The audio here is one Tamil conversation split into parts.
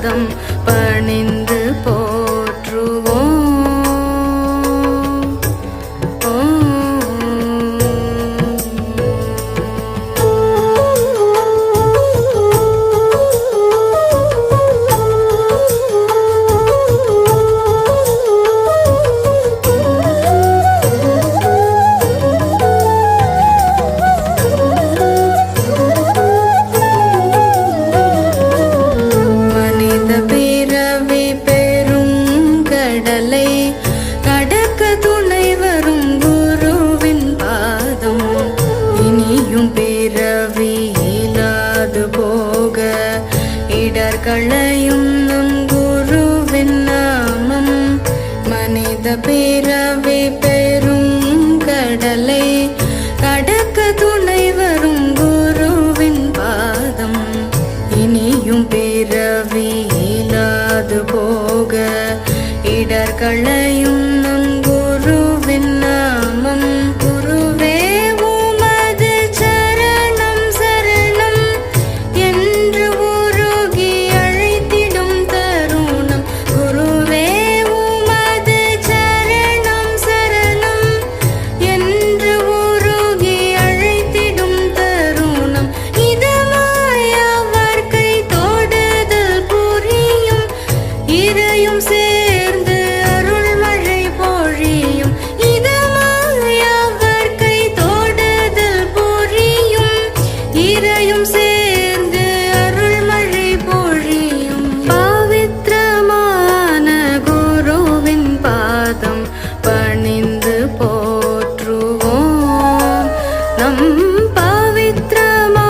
பாதம் பணிந்த LA போக இடர்களையும் நம் குருவின் நாமம் குருவே உமது சரணம் சரணம் என்று உருகி அழைத்திடும் தருணம். குருவே உமது சரணம் சரணம் என்று உருகி அழைத்திடும் தருணம். இதமாய் அவர் கை தொடுதல் புரியும் இதையும் சே நீரையும் சேர்ந்து அருள்மழை பொழியும் பவித்திரமான குருவின் பாதம் பணிந்து போற்றுவோம். நம் பவித்திரமான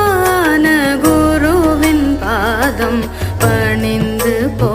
குருவின் பாதம் பணிந்து போ